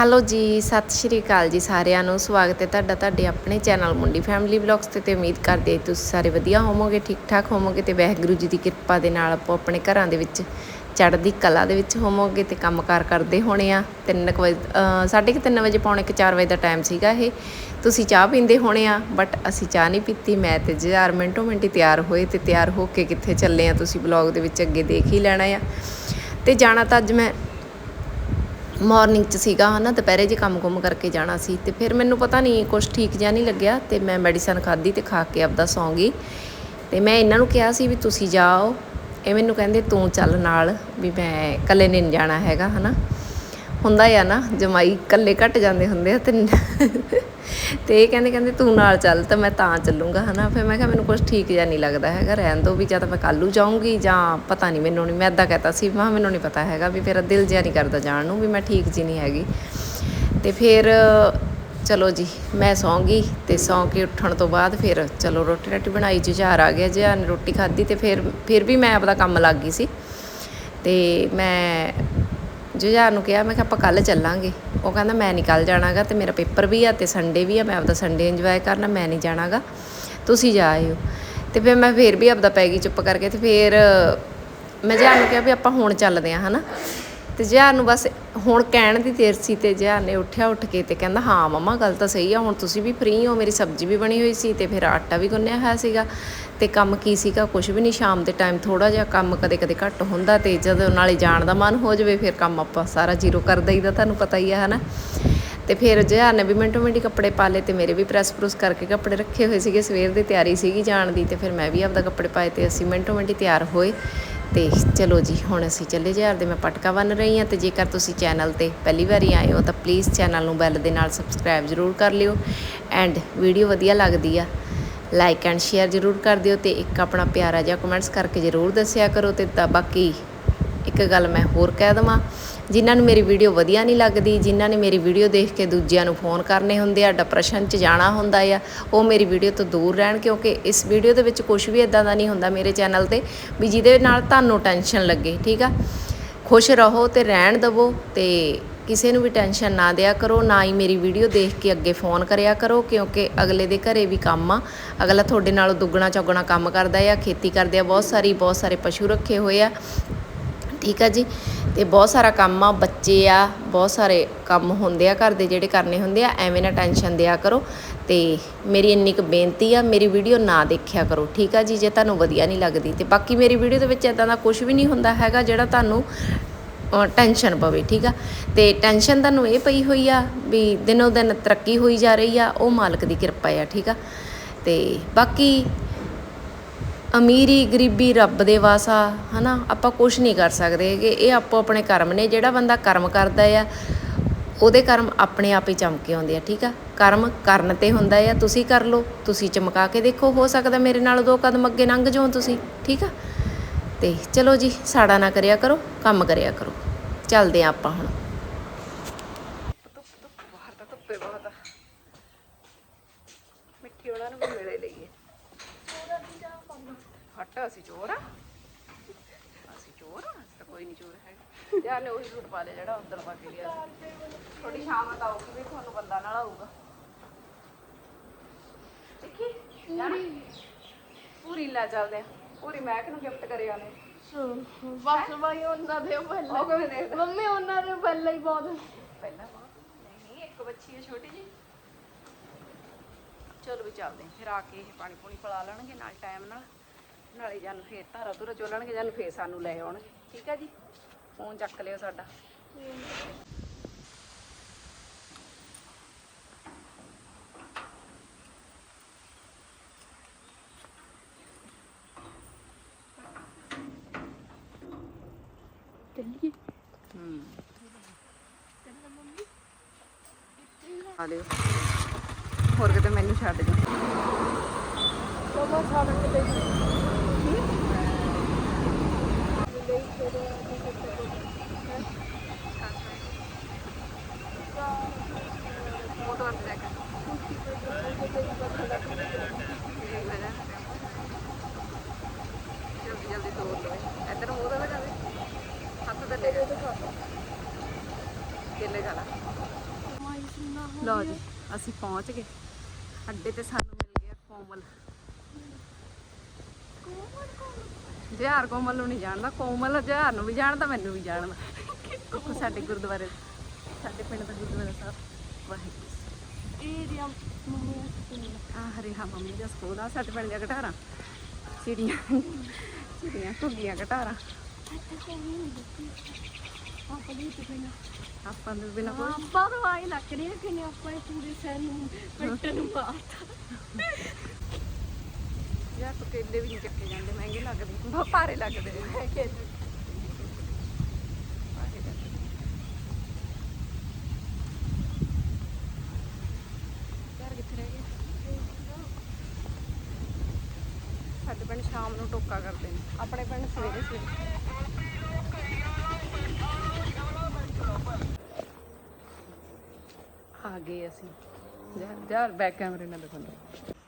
Hello ਜੀ, ਸਤਿ ਸ਼੍ਰੀ ਅਕਾਲ ਜੀ ਸਾਰਿਆਂ ਨੂੰ। ਸਵਾਗਤ ਹੈ ਤੁਹਾਡਾ ਤੁਹਾਡੇ ਆਪਣੇ ਚੈਨਲ ਮੁੰਡੀ ਫੈਮਿਲੀ ਵਲੌਗਸ ਤੇ ਤੇ ਉਮੀਦ ਕਰਦੇ ਤੁਸੀਂ ਸਾਰੇ ਵਧੀਆ ਹੋਵੋਗੇ ਠੀਕ ਠਾਕ ਹੋਵੋਗੇ ਤੇ ਵਾਹਿਗੁਰੂ ਜੀ ਦੀ ਕਿਰਪਾ ਦੇ ਨਾਲ ਆਪੋ ਆਪਣੇ ਘਰਾਂ ਦੇ ਵਿੱਚ ਚੜ੍ਹਦੀ ਕਲਾ ਦੇ ਵਿੱਚ ਹੋਵੋਗੇ ਤੇ ਕੰਮਕਾਰ ਕਰਦੇ ਹੋਣੇ ਆ। 3 ਵਜੇ, ਅਹ ਸਾਢੇ ਕੁ ਤਿੰਨ ਵਜੇ ਪੌਣੇ ਕੁ 4 ਵਜੇ ਦਾ ਟਾਈਮ ਸੀਗਾ ਇਹ। ਤੁਸੀਂ ਚਾਹ ਪੀਂਦੇ ਹੋਣੇ ਆ ਬਟ ਅਸੀਂ ਚਾਹ ਨਹੀਂ ਪੀਤੀ। ਮੈਂ ਤੇ ਜਜ਼ਾਰ ਮਿੰਟੋ ਮਿੰਟੀ ਤਿਆਰ ਹੋਏ ਤੇ ਤਿਆਰ ਹੋ ਕੇ ਕਿੱਥੇ ਚੱਲੇ ਆ ਤੁਸੀਂ ਵਲੌਗ ਦੇ ਵਿੱਚ ਅੱਗੇ ਦੇਖ ਹੀ ਲੈਣਾ ਆ। ਤੇ ਜਾਣਾ ਤਾਂ ਅੱਜ ਮੈਂ ਮਾਰਨਿੰਗ ਚ ਸੀਗਾ ਹਨਾ, ਦੁਪਹਿਰੇ ਜੇ ਕੰਮ ਕੁਮ ਕਰਕੇ ਜਾਣਾ ਸੀ, ਤੇ ਫਿਰ ਮੈਨੂੰ ਪਤਾ ਨਹੀਂ ਕੁਝ ਠੀਕ ਜਿਹਾ ਨਹੀਂ ਲੱਗਿਆ, ਤੇ ਮੈਂ ਮੈਡੀਸਨ ਖਾਧੀ ਤੇ ਖਾ ਕੇ ਆਪਦਾ ਸੌਂ ਗਈ। ਤੇ ਮੈਂ ਇਹਨਾਂ ਨੂੰ ਕਿਹਾ ਸੀ ਵੀ ਤੁਸੀਂ ਜਾਓ, ਇਹ ਮੈਨੂੰ ਕਹਿੰਦੇ ਤੂੰ ਚੱਲ ਨਾਲ ਵੀ ਮੈਂ ਇਕੱਲੇ ਨਹੀਂ ਜਾਣਾ ਹੈਗਾ, ਹਨਾ। ਹੁੰਦਾ ਆ ਨਾ, ਜਮਾਈ ਇਕੱਲੇ ਘਟ ਜਾਂਦੇ ਹੁੰਦੇ ਆ ਤੇ ਤੇ ਇਹ ਕਹਿੰਦੇ ਕਹਿੰਦੇ ਤੂੰ ਨਾਲ ਚੱਲ ਤਾਂ ਮੈਂ ਤਾਂ ਚੱਲੂੰਗਾ, ਹਨਾ? ਫਿਰ ਮੈਂ ਕਿਹਾ ਮੈਨੂੰ ਕੁਝ ਠੀਕ ਜਿਹਾ ਨਹੀਂ ਲੱਗਦਾ ਹੈਗਾ, ਰਹਿਣ ਦੋ ਵੀ ਜਾਂ ਤਾਂ ਮੈਂ ਕੱਲੂ ਜਾਊਂਗੀ ਜਾਂ ਪਤਾ ਨਹੀਂ, ਮੈਨੂੰ ਨਹੀਂ ਮੈਂ ਅੱਦਾ ਕਹਤਾ ਸੀ, ਮੈਂ ਮੈਨੂੰ ਨਹੀਂ ਪਤਾ ਹੈਗਾ ਵੀ ਮੇਰਾ ਦਿਲ ਜਿਹਾ ਨਹੀਂ ਕਰਦਾ ਜਾਣ ਨੂੰ ਵੀ ਮੈਂ ਠੀਕ ਜੀ ਨਹੀਂ ਹੈਗੀ। ਤੇ ਫਿਰ ਚਲੋ ਜੀ, ਮੈਂ ਸੌਂਗੀ ਤੇ ਸੌਂ ਕੇ ਉੱਠਣ ਤੋਂ ਬਾਅਦ ਫਿਰ ਚਲੋ ਰੋਟੀ ਰਾਟੀ ਬਣਾਈ, ਜੁਝਾਰ ਆ ਗਿਆ ਜੁਝਾਰ ਨੇ ਰੋਟੀ ਖਾਧੀ ਤੇ ਫਿਰ ਫਿਰ ਵੀ ਮੈਂ ਆਪਦਾ ਕੰਮ ਲੱਗ ਗਈ ਸੀ। ਤੇ ਮੈਂ ਜੁਝਾਰ ਨੂੰ ਕਿਹਾ, ਮੈਂ ਕਿਹਾ ਆਪਾਂ ਕੱਲ ਚੱਲਾਂਗੇ। ਉਹ ਕਹਿੰਦਾ, ਮੈਂ ਨਹੀਂ ਕੱਲ ਜਾਣਾਗਾ ਤੇ ਮੇਰਾ ਪੇਪਰ ਵੀ ਆ ਤੇ ਸੰਡੇ ਵੀ ਆ, ਮੈਂ ਆਪਦਾ ਸੰਡੇ ਇੰਜੋਏ ਕਰਨਾ, ਮੈਂ ਨਹੀਂ ਜਾਣਾਗਾ। ਤੁਸੀਂ ਜਾ ਆਇਓ। ਤੇ ਫਿਰ ਮੈਂ ਫੇਰ ਵੀ ਆਪਦਾ ਪੈ ਗਈ ਚੁੱਪ ਕਰਕੇ ਤੇ ਫਿਰ ਮੈਂ ਜੁਝਾਰ ਨੂੰ ਕਿਹਾ ਵੀ ਆਪਾਂ ਹੁਣ ਚੱਲਦੇ ਆ, ਹਨਾ? ਤੇ ਜੁਝਾਰ ਨੂੰ ਬਸ ਹੁਣ ਕਹਿਣ ਦੀ ਦੇਰ ਸੀ ਤੇ ਜੁਝਾਰ ਨੇ ਉੱਠਿਆ, ਉੱਠ ਕੇ ਤੇ ਕਹਿੰਦਾ, ਹਾਂ ਮਮਾ, ਗੱਲ ਤਾਂ ਸਹੀ ਆ, ਹੁਣ ਤੁਸੀਂ ਵੀ ਫ੍ਰੀ ਹੋ, ਮੇਰੀ ਸਬਜ਼ੀ ਵੀ ਬਣੀ ਹੋਈ ਸੀ ਤੇ ਫਿਰ ਆਟਾ ਵੀ ਗੁੰਨਿਆ ਹੋਇਆ ਸੀਗਾ ਤੇ ਕੰਮ ਕੀ ਸੀਗਾ ਕੁਝ ਵੀ ਨਹੀਂ, ਸ਼ਾਮ ਦੇ ਟਾਈਮ ਥੋੜਾ ਜਿਹਾ ਕੰਮ ਕਦੇ ਕਦੇ ਘੱਟ ਹੁੰਦਾ ਤੇ ਜਦੋਂ ਨਾਲੇ ਜਾਣ ਦਾ ਮਨ ਹੋ ਜਾਵੇ, ਫਿਰ ਕੰਮ ਆਪਾਂ ਸਾਰਾ ਜ਼ੀਰੋ ਕਰ ਦਈਦਾ, ਤੁਹਾਨੂੰ ਪਤਾ ਹੀ ਆ, ਹਨਾ? ਤੇ ਫਿਰ ਜਿਹਾਰ ਨੇ ਵੀ ਮਿੰਟੋ ਮਿੰਟੀ ਕੱਪੜੇ ਪਾ ਲਏ ਤੇ ਮੇਰੇ ਵੀ ਪ੍ਰੈਸ ਪ੍ਰੂਸ ਕਰਕੇ ਕੱਪੜੇ ਰੱਖੇ ਹੋਏ ਸੀਗੇ, ਸਵੇਰ ਦੀ ਤਿਆਰੀ ਸੀਗੀ ਜਾਣ ਦੀ ਤੇ ਫਿਰ ਮੈਂ ਵੀ ਆਪਦਾ ਕੱਪੜੇ ਪਾਏ ਤੇ ਅਸੀਂ ਮਿੰਟੋ ਮਿੰਟੀ ਤਿਆਰ ਹੋਏ ਤੇ ਚਲੋ ਜੀ, ਹੁਣ ਅਸੀਂ ਚੱਲੇ ਜਹਾਰ ਦੇ ਮੈਂ ਪਟਕਾ ਬੰਨ ਰਹੀ ਹਾਂ ਤੇ ਜੇਕਰ ਤੁਸੀਂ ਚੈਨਲ ਤੇ ਪਹਿਲੀ ਵਾਰੀ ਆਏ ਹੋ ਤਾਂ ਪਲੀਜ਼ ਚੈਨਲ ਨੂੰ ਬੈਲ ਦੇ ਨਾਲ ਸਬਸਕ੍ਰਾਈਬ ਜ਼ਰੂਰ ਕਰ ਲਿਓ ਐਂਡ ਵੀਡੀਓ ਵਧੀਆ ਲੱਗਦੀ ਆ ਲਾਈਕ ਐਂਡ ਸ਼ੇਅਰ ਜ਼ਰੂਰ ਕਰ ਦਿਓ ਤੇ ਇੱਕ ਆਪਣਾ ਪਿਆਰਾ ਜਿਹਾ ਕਮੈਂਟਸ ਕਰਕੇ ਜ਼ਰੂਰ ਦੱਸਿਆ ਕਰੋ ਤੇ ਤਾਂ ਬਾਕੀ ਇੱਕ ਗੱਲ ਮੈਂ ਹੋਰ ਕਹਿ ਦਵਾਂ, ਜਿਨ੍ਹਾਂ ਨੂੰ ਮੇਰੀ ਵੀਡੀਓ ਵਧੀਆ ਨਹੀਂ ਲੱਗਦੀ, ਜਿਨ੍ਹਾਂ ਨੇ ਮੇਰੀ ਵੀਡੀਓ ਦੇਖ ਕੇ ਦੂਜਿਆਂ ਨੂੰ ਫੋਨ ਕਰਨੇ ਹੁੰਦੇ ਆ ਡਿਪਰੈਸ਼ਨ 'ਚ ਜਾਣਾ ਹੁੰਦਾ ਆ, ਉਹ ਮੇਰੀ ਵੀਡੀਓ ਤੋਂ ਦੂਰ ਰਹਿਣ, ਕਿਉਂਕਿ ਇਸ ਵੀਡੀਓ ਦੇ ਵਿੱਚ ਕੁਝ ਵੀ ਇਦਾਂ ਦਾ ਨਹੀਂ ਹੁੰਦਾ ਮੇਰੇ ਚੈਨਲ ਤੇ, ਵੀ ਜਿਹਦੇ ਨਾਲ ਤੁਹਾਨੂੰ ਟੈਨਸ਼ਨ ਲੱਗੇ, ਠੀਕ ਆ? ਖੁਸ਼ ਰਹੋ ਤੇ ਰਹਿਣ ਦਵੋ ਤੇ ਕਿਸੇ ਨੂੰ ਵੀ ਟੈਨਸ਼ਨ ਨਾ ਦਿਆ ਕਰੋ, ਨਾ ਹੀ ਮੇਰੀ ਵੀਡੀਓ ਦੇਖ ਕੇ ਅੱਗੇ ਫੋਨ ਕਰਿਆ ਕਰੋ, ਕਿਉਂਕਿ ਅਗਲੇ ਦੇ ਘਰੇ ਵੀ ਕੰਮ ਆ। ਅਗਲਾ ਤੁਹਾਡੇ ਨਾਲੋਂ ਦੁੱਗਣਾ ਚੌਗਣਾ ਕੰਮ ਕਰਦਾ ਆ, ਖੇਤੀ ਕਰਦੇ ਆ, ਬਹੁਤ ਸਾਰੀ, ਬਹੁਤ ਸਾਰੇ ਪਸ਼ੂ ਰੱਖੇ ਹੋਏ ਆ। ਠੀਕ ਆ ਜੀ? ਤੇ ਬਹੁਤ ਸਾਰਾ ਕੰਮ ਆ, ਬੱਚੇ ਆ, ਬਹੁਤ ਸਾਰੇ ਕੰਮ ਹੁੰਦੇ ਆ ਘਰ ਦੇ ਜਿਹੜੇ ਕਰਨੇ ਹੁੰਦੇ ਆ, ਐਵੇਂ ਨਾ ਟੈਨਸ਼ਨ ਦਿਆ ਕਰੋ। ਤੇ ਮੇਰੀ ਇੰਨੀ ਕੁ ਬੇਨਤੀ ਆ, ਮੇਰੀ ਵੀਡੀਓ ਨਾ ਦੇਖਿਆ ਕਰੋ, ਠੀਕ ਆ ਜੀ? ਜੇ ਤੁਹਾਨੂੰ ਵਧੀਆ ਨਹੀਂ ਲੱਗਦੀ ਤੇ ਬਾਕੀ ਮੇਰੀ ਵੀਡੀਓ ਦੇ ਵਿੱਚ ਇਦਾਂ ਦਾ ਕੁਝ ਵੀ ਨਹੀਂ ਹੁੰਦਾ ਹੈਗਾ ਜਿਹੜਾ ਤੁਹਾਨੂੰ ਟੈਨਸ਼ਨ ਪਵੇ, ਠੀਕ ਆ? ਤੇ ਟੈਨਸ਼ਨ ਤੁਹਾਨੂੰ ਇਹ ਪਈ ਹੋਈ ਆ ਵੀ ਦਿਨੋ ਦਿਨ ਤਰੱਕੀ ਹੋਈ ਜਾ ਰਹੀ ਆ, ਉਹ ਮਾਲਕ ਦੀ ਕਿਰਪਾ ਆ, ਠੀਕ ਆ? ਤੇ ਬਾਕੀ ਅਮੀਰੀ ਗਰੀਬੀ ਰੱਬ ਦੇ ਵਾਸਾ, ਹਨਾ? ਆਪਾਂ ਕੁਝ ਨਹੀਂ ਕਰ ਸਕਦੇ ਕਿ ਇਹ ਆਪੋ ਆਪਣੇ ਕਰਮ ਨੇ। ਜਿਹੜਾ ਬੰਦਾ ਕਰਮ ਕਰਦਾ ਆ, ਉਹਦੇ ਕਰਮ ਆਪਣੇ ਆਪ ਹੀ ਚਮਕੇ ਆਉਂਦੇ ਆ, ਠੀਕ ਆ? ਕਰਮ ਕਰਨ ਤੇ ਹੁੰਦਾ ਆ, ਤੁਸੀਂ ਕਰ ਲਓ, ਤੁਸੀਂ ਚਮਕਾ ਕੇ ਦੇਖੋ, ਹੋ ਸਕਦਾ ਮੇਰੇ ਨਾਲ ਦੋ ਕਦਮ ਅੱਗੇ ਲੰਘ ਜਾਓ ਤੁਸੀਂ, ਠੀਕ ਆ? ਤੇ ਚਲੋ ਜੀ, ਸਾੜਾ ਨਾ ਕਰਿਆ ਕਰੋ, ਕੰਮ ਕਰਿਆ ਕਰੋ। ਚੱਲਦੇ ਆ ਆਪਾਂ ਹੁਣ ਬਾਹਰ ਤਾਂ ਧੁੱਪੇ ਬਹੁਤ ਆ ਮਿੱਠੀ ਉਹਨਾਂ ਨੂੰ ਵੀ ਮਿਲੇ ਲਈਏ ਹਟ ਅਸੀਂ ਚੋਰ ਆ? ਅਸੀਂ ਚੋਰ ਆ ਅਸੀਂ ਤਾਂ ਕੋਈ ਨਹੀਂ ਚੋਰ ਹੈ ਯਾਰ ਨੇ ਉਹੀ ਸੂਟ ਪਾ ਲਿਆ ਜਿਹੜਾ ਉਧਰ ਪਾ ਕੇ ਗਿਆ ਥੋੜੀ ਸ਼ਾਮ ਤੱਕ ਆਊਗੀ ਵੀ ਤੁਹਾਨੂੰ ਬੰਦਾ ਨਾਲ ਆਊਗਾ। ਦੇਖੀ ਪੂਰੀ ਪੂਰੀ ਲੈ ਚੱਲਦੇ ਆ। ਪੂਰੀ ਮੈਂ ਕਿਹਨੂੰ ਗਿਫਟ ਕਰਿਆ ਨੇ ਬਸ ਬਾਈ ਉਹਨਾਂ ਦੇ ਪਹਿਲਾਂ। ਉਹ ਕਿਵੇਂ ਦੇਖਦਾ? ਮੰਮੀ ਉਹਨਾਂ ਦੇ ਪਹਿਲਾਂ ਹੀ ਬਹੁਤ। ਪਹਿਲਾਂ ਵਾ ਨਹੀਂ ਨਹੀਂ ਇੱਕ ਬੱਚੀ ਹੈ ਛੋਟੀ ਜੀ ਚਲੋ ਵੀ ਚੱਲਦੇ ਹਾਂ। ਫਿਰ ਆ ਕੇ ਇਹ ਪਾਣੀ ਪੂਣੀ ਪਿਲਾ ਲੈਣਗੇ ਨਾਲ ਟਾਈਮ ਨਾਲ। ਨਾਲੇ ਜਨ ਫੇਰ ਧਾਰਾ ਧੁਰਾ ਚੋਲਣਗੇ ਜਨ ਫੇਰ ਸਾਨੂੰ ਲੈ ਆਉਣਗੇ। ਠੀਕ ਹੈ ਜੀ? ਫੋਨ ਚੱਕ ਲਿਓ ਸਾਡਾ। ਹੂੰ। ਆ ਲਿਓ। ਹੋਰ ਕਿਤੇ ਮੈਨੂੰ ਛੱਡ ਜਾ ਕਿਤੇ ਉਹ ਤੋਂ ਅੱਗੇ ਜਾ ਜਲਦੀ ਜਲਦੀ ਤੋੜ ਲਓ ਇੱਧਰ ਮੂੰਹ ਦਾ ਲਗਾ ਹੱਥ ਤੇ ਲੈ ਕੇਲੇ ਖਾ ਲਾ ਲਓ ਜੀ, ਅਸੀਂ ਪਹੁੰਚ ਗਏ। ਅੱਡੇ ਤੇ ਸਾਨੂੰ ਮਿਲ ਗਿਆ ਕੋਮਲ। ਜਹਾਰ ਕੋਮਲ ਨੂੰ ਨਹੀਂ ਜਾਣਦਾ ਕੋਮਲ ਜਹਾਰ ਨੂੰ ਵੀ ਜਾਣਦਾ ਮੈਨੂੰ ਵੀ ਜਾਣਦਾ। ਦੇਖੋ ਸਾਡੇ ਗੁਰਦੁਆਰੇ ਸਾਡੇ ਪਿੰਡ ਦਾ ਗੁਰਦੁਆਰਾ ਸਾਹਿਬ। ਵਾਹਿਗੁਰੂ। ਇਹ ਦੀ ਮੰਮੀ ਆ ਆ ਹਰੇ ਹਾਂ ਮੰਮੀ ਦਾ ਸਕੂਲ ਆ ਸਾਡੇ ਪਿੰਡ ਦੀਆਂ ਘਟਾਰਾਂ ਚਿੜੀਆਂ ਚਿੜੀਆਂ ਘੁੱਗੀਆਂ ਘਟਾਰਾਂ ਆਪਾਂ ਦੀ ਆਪਾਂ ਦੇ ਬਿਨਾਂ ਕੋਈ ਆਪਾਂ ਤਾਂ ਆਈ ਲੱਗ ਰਹੀ ਹੈ ਕਿ ਪੂਰੇ ਨੂੰ ਕੱਟਣ ਨੂੰ ਪਾਤਾ ਯਾਰ ਤੋਂ ਕੇਲੇ ਵੀ ਨਹੀਂ ਚੱਕੇ ਜਾਂਦੇ, ਮਹਿੰਗੇ ਲੱਗਦੇ। ਬਹੁਤ ਭਾਰੇ ਲੱਗਦੇ ਨੇ ਭਾਰੇ ਸਾਡੇ ਪਿੰਡ ਸ਼ਾਮ ਨੂੰ ਟੋਕਾ ਕਰਦੇ ਨੇ। ਆਪਣੇ ਪਿੰਡ ਸਵੇਰੇ ਸਵੇਰੇ। ਆ ਗਏ ਅਸੀਂ। ਯਾਰ ਬੈਕ ਕੈਮਰੇ ਨਾਲ ਦਿਖਾਉਂਦੇ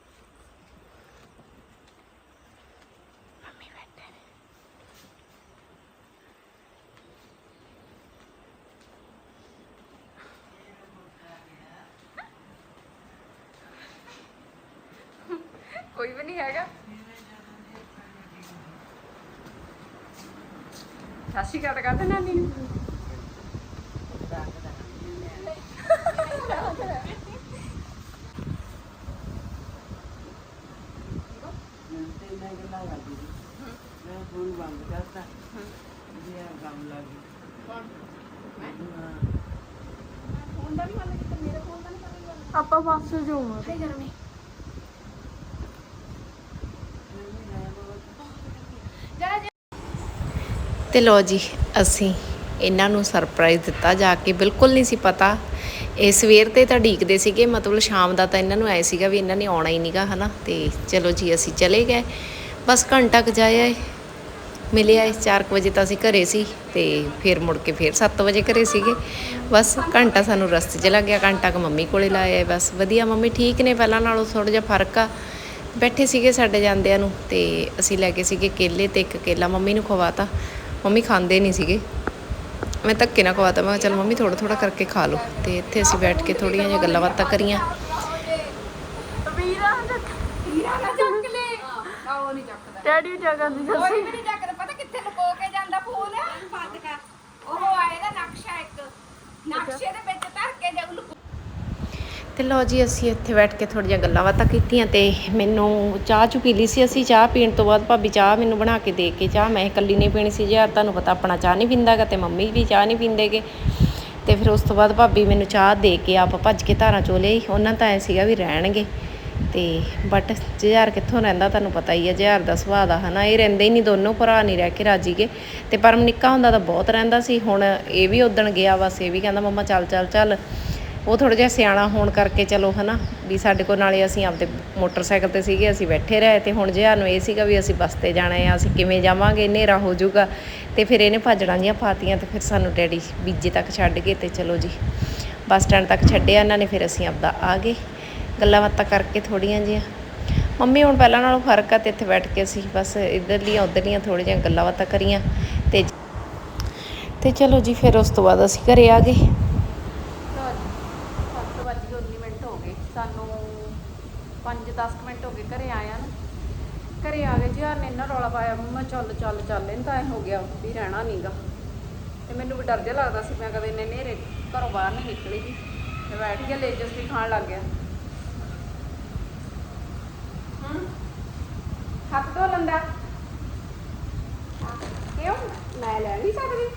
ਕੋਈ ਵੀ ਨਹੀਂ ਹੈਗਾ। ਸਾਸੀ ਕਾ ਨਾਨੀ ਨੂੰ ਤੇ ਮੈਂ ਗੱਲਾਂ ਕਰਦੀ ਸੀ ਮੈਂ ਫੋਨ ਬੰਦ ਕਰਤਾ ਜੀ ਆ ਕੰਮ ਲੱਗ ਗਈ ਹਾਂ ਫੋਨ ਦਾ ਨਹੀਂ ਮਨ ਕੀਤਾ ਮੇਰੇ ਫੋਨ ਦਾ ਨਹੀਂ ਕਰੇਗਾ ਆਪਾਂ ਬੱਸ ਜਾਵਾਂਗੇ ਗਰਮੀ। ਤੇ ਲੋ ਜੀ, ਅਸੀਂ ਇਹਨਾਂ ਨੂੰ ਸਰਪ੍ਰਾਈਜ਼ ਦਿੱਤਾ, ਜਾ ਕੇ ਬਿਲਕੁਲ ਨਹੀਂ ਸੀ ਪਤਾ। ਇਹ ਸਵੇਰ ਤੇ ਤਾਂ ਢੀਕਦੇ ਸੀਗੇ, ਮਤਲਬ ਸ਼ਾਮ ਦਾ ਤਾਂ ਇਹਨਾਂ ਨੂੰ ਆਏ ਸੀਗਾ ਵੀ ਇਹਨਾਂ ਨੇ ਆਉਣਾ ਹੀ ਨਹੀਂਗਾ ਹਨਾ? ਤੇ ਚਲੋ ਜੀ, ਅਸੀਂ ਚਲੇ ਗਏ। ਬਸ ਘੰਟਾ ਕੁ ਜਾਇਆ ਏ। ਮਿਲਿਆ 4 ਵਜੇ ਤਾਂ ਅਸੀਂ ਘਰੇ ਸੀ, ਤੇ ਫਿਰ ਮੁੜ ਕੇ ਫਿਰ 7 ਵਜੇ ਘਰੇ ਸੀਗੇ। ਬਸ ਘੰਟਾ ਸਾਨੂੰ ਰਸਤੇ 'ਚ ਲੱਗ ਗਿਆ, ਘੰਟਾ ਕੁ ਮੰਮੀ ਕੋਲੇ ਲਾਇਆ ਏ, ਬਸ। ਵਧੀਆ, ਮੰਮੀ ਠੀਕ ਨੇ? ਪਹਿਲਾਂ ਨਾਲੋਂ ਥੋੜਾ ਜਿਹਾ ਫ਼ਰਕ ਆ। ਬੈਠੇ ਸੀਗੇ ਸਾਡੇ ਜਾਂਦਿਆਂ ਨੂੰ, ਤੇ ਅਸੀਂ ਲੈ ਕੇ ਸੀਗੇ ਕੇਲੇ ਤੇ ਇੱਕ ਕੇਲਾ ਮੰਮੀ ਨੂੰ ਖਵਾਤਾ। ਮੰਮੀ ਖਾਂਦੇ ਨਹੀਂ ਸੀਗੇ। ਮੈਂ ਧੱਕੇ ਨਾਲ ਖਵਾਤਾ ਮੈਂ ਚੱਲ ਮੰਮੀ ਥੋੜਾ ਥੋੜਾ ਕਰਕੇ ਖਾ ਲਓ। ਤੇ ਇੱਥੇ ਅਸੀਂ ਬੈਠ ਕੇ ਥੋੜੀਆਂ ਜਿਹੀਆਂ ਗੱਲਾਂ ਬਾਤਾਂ ਕਰੀਆਂ। ਵੀਰਾ ਹੀਰਾ ਨਾ ਚੱਕ ਲੈ। ਆ ਉਹ ਨਹੀਂ ਚੱਕਦਾ। ਡੈਡੀ ਜਗ੍ਹਾ ਦੀ ਕੋਈ ਵੀ ਨਹੀਂ ਚੱਕਦਾ। ਪਤਾ ਕਿੱਥੇ ਲੁਕੋ ਕੇ ਜਾਂਦਾ ਫੋਨ? ਬੰਦ ਕਰ ਉਹ ਆਏਗਾ ਨਕਸ਼ਾ ਇੱਕ। ਨਕਸ਼ੇ ਦੇ ਵਿੱਚ ਧਰ ਕੇ ਜਗ ਲੁਕੋ ਤੇ ਲਓ ਜੀ, ਅਸੀਂ ਇੱਥੇ ਬੈਠ ਕੇ ਥੋੜ੍ਹੀਆਂ ਗੱਲਾਂ ਬਾਤਾਂ ਕੀਤੀਆਂ ਤੇ ਮੈਨੂੰ ਚਾਹ ਚੁ ਪੀ ਲਈ ਸੀ ਅਸੀਂ। ਚਾਹ ਪੀਣ ਤੋਂ ਬਾਅਦ ਭਾਬੀ ਚਾਹ ਮੈਨੂੰ ਬਣਾ ਕੇ ਦੇ ਕੇ ਚਾਹ, ਮੈਂ ਇਕੱਲੀ ਨਹੀਂ ਪੀਣੀ ਸੀ। ਯਾਰ, ਤੁਹਾਨੂੰ ਪਤਾ ਆਪਣਾ ਚਾਹ ਨਹੀਂ ਪੀਂਦਾਗਾ ਤੇ ਮੰਮੀ ਵੀ ਚਾਹ ਨਹੀਂ ਪੀਂਦੇਗੇ। ਤੇ ਫਿਰ ਉਸ ਤੋਂ ਬਾਅਦ ਭਾਬੀ ਮੈਨੂੰ ਚਾਹ ਦੇ ਕੇ ਆਪ ਭੱਜ ਕੇ ਧਾਰਾਂ ਚੋ ਲਈ ਉਹਨਾਂ ਤਾਂ ਐ ਸੀਗਾ ਵੀ ਰਹਿਣਗੇ। ਤੇ ਬਟ ਜੁਝਾਰ ਕਿੱਥੋਂ ਰਹਿੰਦਾ ਤੁਹਾਨੂੰ ਪਤਾ ਹੀ ਹੈ ਜੁਝਾਰ ਦਾ ਸੁਭਾਅ ਦਾ ਹਨਾ। ਇਹ ਰਹਿੰਦੇ ਹੀ ਨਹੀਂ, ਦੋਨੋਂ ਭਰਾ ਨਹੀਂ ਰਹਿ ਕੇ ਰਾਜੀਗੇ। ਤੇ ਪਰਮ ਨਿੱਕਾ ਹੁੰਦਾ ਤਾਂ ਬਹੁਤ ਰਹਿੰਦਾ ਸੀ। ਹੁਣ ਇਹ ਵੀ ਉਦਣ ਗਿਆ ਬਸ ਇਹ ਵੀ ਕਹਿੰਦਾ, ਮੰਮਾ, ਚੱਲ ਚੱਲ ਚੱਲ। ਉਹ ਥੋੜਾ ਜਿਹਾ ਸਿਆਣਾ ਹੋਣ ਕਰਕੇ ਚਲੋ ਹਨਾ, ਵੀ ਸਾਡੇ ਕੋਲ ਨਾਲੇ ਅਸੀਂ ਆਪਦੇ ਮੋਟਰਸਾਈਕਲ ਤੇ ਸੀਗੇ, ਅਸੀਂ ਬੈਠੇ ਰਹੇ ਤੇ ਹੁਣ ਜਿਹਾ ਨੂੰ ਇਹ ਸੀਗਾ ਵੀ ਅਸੀਂ ਬੱਸ ਤੇ ਜਾਣਾ ਹੈ ਅਸੀਂ ਕਿਵੇਂ ਜਾਵਾਂਗੇ, ਹਨੇਰਾ ਹੋ ਜਾਊਗਾ, ਤੇ ਫਿਰ ਇਹਨੇ ਭਾਜੜਾਂ ਜੀਆਂ ਪਾਤੀਆਂ ਤੇ ਫਿਰ ਸਾਨੂੰ ਡੈਡੀ ਬੀਜੇ ਤੱਕ ਛੱਡ ਗਏ ਤੇ ਚਲੋ ਜੀ, ਬੱਸ ਸਟੈਂਡ ਤੱਕ ਛੱਡਿਆ ਇਹਨਾਂ ਨੇ, ਫਿਰ ਅਸੀਂ ਆਪਦਾ ਆ ਗਏ, ਗੱਲਾਂ ਬਾਤਾਂ ਕਰਕੇ ਥੋੜੀਆਂ ਜੀਆਂ ਮੰਮੀ ਹੁਣ ਪਹਿਲਾਂ ਨਾਲੋਂ ਫ਼ਰਕ ਆ ਤੇ ਇੱਥੇ ਬੈਠ ਕੇ ਅਸੀਂ ਬਸ ਇੱਧਰਲੀਆਂ, ਉੱਧਰਲੀਆਂ ਥੋੜ੍ਹੀਆਂ ਜਿਹੀਆਂ ਗੱਲਾਂ ਬਾਤਾਂ ਕਰੀਆਂ ਤੇ ਤੇ ਚਲੋ ਜੀ, ਫਿਰ ਉਸ ਤੋਂ ਬਾਅਦ ਅਸੀਂ ਘਰੇ ਆ ਗਏ ਲਓ ਜੀ 7 ਵੱਜ ਕੇ 19 ਮਿੰਟ ਹੋ ਗਏ ਸਾਨੂੰ 5-10 ਮਿੰਟ ਹੋ ਗਏ ਘਰੇ ਆਇਆ ਨਾ। ਘਰੇ ਆ ਗਏ ਜੀ ਯਾਰ ਨੇ ਇੰਨਾ ਰੌਲਾ ਪਾਇਆ ਮੰਮਾ ਚੱਲ ਚੱਲ ਚੱਲ ਇਹਨੂੰ ਤਾਂ ਐ ਹੋ ਗਿਆ ਵੀ ਰਹਿਣਾ ਨਹੀਂਗਾ ਤੇ ਮੈਨੂੰ ਵੀ ਡਰ ਜਿਹਾ ਲੱਗਦਾ ਸੀ ਮੈਂ ਕਦੇ ਇੰਨੇ ਨੇਰੇ ਘਰੋਂ ਬਾਹਰ ਨਹੀਂ ਨਿਕਲੀ ਜੀ। ਤੇ ਬੈਠ ਕੇ ਲੇਜਸ ਵੀ ਖਾਣ ਲੱਗ ਗਿਆ। ਹੱਥ ਧੋ ਲੰਦਾ। ਕਿਉਂ? ਮੈਂ ਲੈ ਨਹੀਂ ਸਕਦੀ।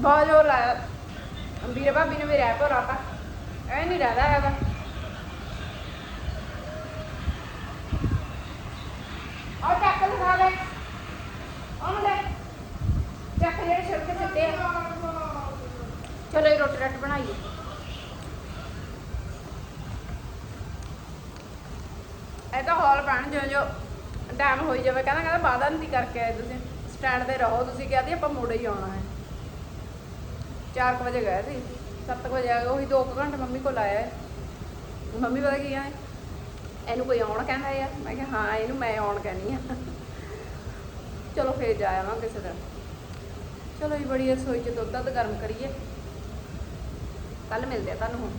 ਬਹੁਤ ਜ਼ੋਰ ਲਾਇਆ। ਵੀਰੇ ਭਾਬੀ ਨੇ ਮੇਰੇ ਐਪ ਰਾਤਾ। ਐ ਨਹੀਂ ਰਹਦਾ ਹੈਗਾ। ਆ ਚੱਕ ਲਗਾ ਲੈ। ਆਉਣ ਚੱਕ ਜਿਹੜੇ ਛਿਲਕੇ ਛੱਡੇ ਆ। ਚਲੋ ਇਹ ਰੋਟੀ ਰੱਟ ਬਣਾਈਏ। ਇਹ ਤਾਂ ਹਾਲ ਪੈਣ ਜੋ ਜੋ ਟਾਈਮ ਹੋਈ ਜਾਵੇ। ਕਹਿੰਦਾ ਕਹਿੰਦਾ ਵਾਦਾ ਨਹੀਂ ਕਰਕੇ ਆਏ ਤੁਸੀਂ। ਸਟੈਂਡ ਤੇ ਰਹੋ, ਤੁਸੀਂ ਕਿਹਾ ਸੀ ਆਪਾਂ ਮੁੜੇ ਹੀ ਆਉਣਾ ਹੈ। 4 ਵਜੇ ਗਏ ਸੀ 7 ਵਜੇ ਆ ਗਏ, ਉਹੀ 2 ਘੰਟੇ ਮੰਮੀ ਕੋਲ ਆਇਆ ਹੈ। ਮੰਮੀ ਪਤਾ ਕੀ ਆ? ਇਹਨੂੰ ਕੋਈ ਆਉਣ ਕਹਿੰਦਾ ਆ? ਮੈਂ ਕਿਹਾ, ਹਾਂ, ਇਹਨੂੰ ਮੈਂ ਆਉਣ ਕਹਿੰਦੀ ਆ। ਚਲੋ ਫੇਰ ਜਾ ਆਵਾਂ ਕਿਸੇ ਦਿਨ। ਚਲੋ ਜੀ, ਬੜੀ ਰਸੋਈ 'ਚ ਦੁੱਧ ਦੱਧ ਗਰਮ ਕਰੀਏ। ਕੱਲ ਮਿਲਦੇ ਆ ਤੁਹਾਨੂੰ ਹੁਣ।